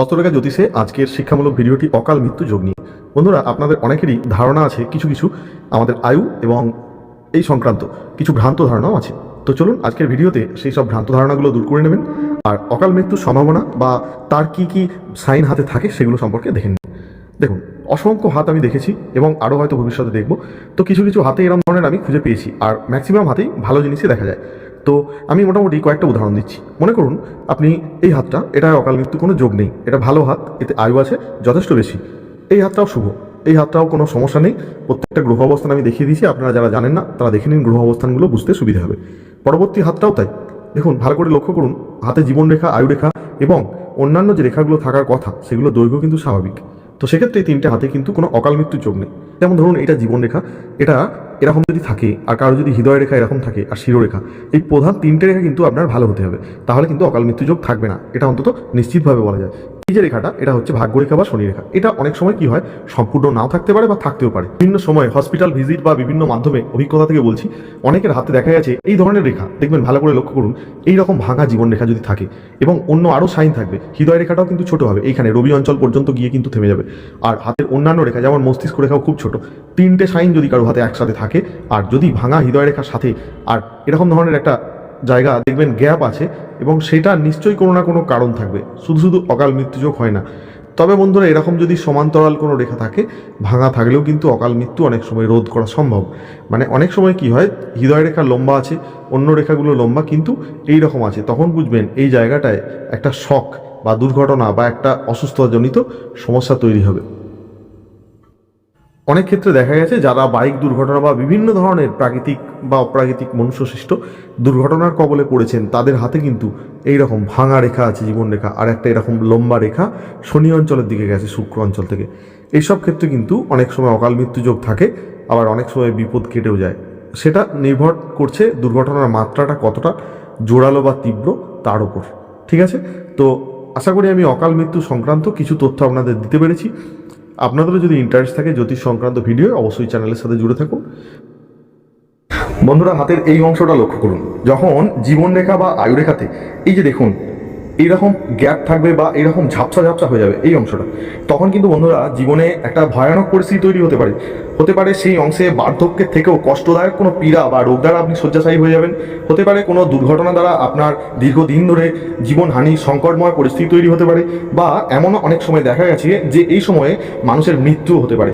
হস্তরেখা জ্যোতিষে আজকের শিক্ষামূলক ভিডিওটি অকাল মৃত্যু যোগ নিয়ে? বন্ধুরা, আপনাদের অনেকেরই ধারণা আছে, কিছু কিছু আমাদের আয়ু এবং এই সংক্রান্ত কিছু ভ্রান্ত ধারণাও আছে। তো চলুন, আজকের ভিডিওতে সেই সব ভ্রান্ত ধারণাগুলো দূর করে নেবেন আর অকাল মৃত্যুর সম্ভাবনা বা তার কি কি সাইন হাতে থাকে সেগুলো সম্পর্কে দেখে নিন। দেখুন, অসংখ্য হাত আমি দেখেছি এবং আরও হয়তো ভবিষ্যতে দেখব। তো কিছু কিছু হাতে এরকম ধরনের আমি খুঁজে পেয়েছি, আর ম্যাক্সিমাম হাতেই ভালো জিনিসই দেখা যায়। তো আমি মোটামুটি কয়েকটা উদাহরণ দিচ্ছি। মনে করুন, আপনি এই হাতটা, এটা অকাল মৃত্যু কোনো যোগ নেই। এটা ভালো হাত, এতে আয়ু আছে, যথেষ্ট বেশি। এই হাতটাও শুভ। এই হাতটাও কোনো সমস্যা নেই। প্রত্যেকটা গ্রহ অবস্থান আমি দেখিয়ে দিয়েছি, আপনারা যারা জানেন না, তারা দেখে নিন গ্রহ অবস্থানগুলো বুঝতে সুবিধা হবে। পরবর্তী হাতটাও তাই। দেখুন, ভালো করে লক্ষ্য করুন, হাতে জীবনরেখা, আয়ুরেখা এবং অন্যান্য যে রেখাগুলো থাকার কথা, সেগুলো দৈর্ঘ্য কিন্তু স্বাভাবিক। তো সেক্ষেত্রে এই তিনটে হাতে কিন্তু কোনো অকাল মৃত্যুর যোগ নেই। যেমন ধরুন এটা জীবনরেখা, এটা এরকম যদি থাকে, আর কারও যদি হৃদয় রেখা এরকম থাকে, আর শিরোরেখা, এই প্রধান তিনটে রেখা কিন্তু আপনার ভালো হতে হবে। তাহলে কিন্তু অকাল মৃত্যু যোগ থাকবে না। এটা অন্তত নিশ্চিতভাবে বলা যায়। এই যে রেখাটা, এটা হচ্ছে ভাগ্যরেখা বা শনি রেখা এটা অনেক সময় কি হয়, সম্পূর্ণ নাও থাকতে পারে বা থাকতেও পারে। বিভিন্ন সময় হসপিটাল ভিজিট বা বিভিন্ন মাধ্যমে অভিজ্ঞতা থেকে বলছি, অনেকের হাতে দেখা গেছে এই ধরনের রেখা। দেখবেন, ভালো করে লক্ষ্য করুন এই রকম ভাঙা জীবন রেখা যদি থাকে এবং অন্য আরও সাইন থাকবে, হৃদয় রেখাটাও কিন্তু ছোট হবে। এইখানে রবি অঞ্চল পর্যন্ত গিয়ে কিন্তু থেমে যাবে। আর হাতের অন্যান্য রেখা, যেমন মস্তিষ্ক রেখাও খুব ছোট। তিনটে সাইন যদি কারও হাতে একসাথে থাকে, আর যদি ভাঙা হৃদয় রেখার সাথে, আর এরকম ধরনের একটা জায়গা দেখবেন গ্যাপ আছে এবং সেটা নিশ্চয়ই কোনো না কোনো কারণ থাকবে। শুধু শুধু অকাল মৃত্যুযোগ হয় না। তবে বন্ধুরা, এরকম যদি সমান্তরাল কোনো রেখা থাকে, ভাঙা থাকলেও কিন্তু অকাল মৃত্যু অনেক সময় রোধ করা সম্ভব। মানে অনেক সময় কি হয়, হৃদয় রেখা লম্বা আছে, অন্য রেখাগুলো লম্বা কিন্তু এই রকম আছে। তখন বুঝবেন এই জায়গাটায় একটা শখ বা দুর্ঘটনা বা একটা অসুস্থতাজনিত সমস্যা তৈরি হবে। অনেক ক্ষেত্রে দেখা গেছে যারা বাইক দুর্ঘটনা বা বিভিন্ন ধরনের প্রাকৃতিক বা অপ্রাকৃতিক মনুষ্যসৃষ্ট দুর্ঘটনার কবলে পড়েছেন, তাদের হাতে কিন্তু এই রকম ভাঙা রেখা আছে, জীবন রেখা, আর একটা এরকম লম্বা রেখা শনি অঞ্চলের দিকে গেছে, শুক্র অঞ্চল থেকে। এইসব ক্ষেত্রে কিন্তু অনেক সময় অকাল মৃত্যু যোগ থাকে, আবার অনেক সময় বিপদ কেটেও যায়। সেটা নির্ভর করছে দুর্ঘটনার মাত্রাটা কতটা জোরালো বা তীব্র তার উপর। ঠিক আছে? তো আশা করি আমি অকাল মৃত্যু সংক্রান্ত কিছু তথ্য আপনাদের দিতে পেরেছি। আপনাদেরও যদি ইন্টারেস্ট থাকে জ্যোতিষ সংক্রান্ত ভিডিও অবশ্যই চ্যানেলের সাথে জুড়ে থাকুন। বন্ধুরা, হাতের এই অংশটা লক্ষ্য করুন। যখন জীবনরেখা বা আয়ুরেখাতে, এই যে দেখুন এইরকম গ্যাপ থাকবে বা এইরকম ঝাপসা ঝাপসা হয়ে যাবে এই অংশটা। তখন কিন্তু বন্ধুরা জীবনে একটা ভয়ানক পরিস্থিতি তৈরি হতে পারে। হতে পারে সেই অংশে বার্ধক্যের থেকেও কষ্টদায়ক কোনো পীড়া বা রোগ দ্বারা আপনি শয্যাশায়ী হয়ে যাবেন। হতে পারে কোনো দুর্ঘটনা দ্বারা আপনার দীর্ঘদিন ধরে জীবনহানি সংকটময় পরিস্থিতি তৈরি হতে পারে বা এমনও অনেক সময় দেখা গেছে যে এই সময়ে মানুষের মৃত্যু হতে পারে।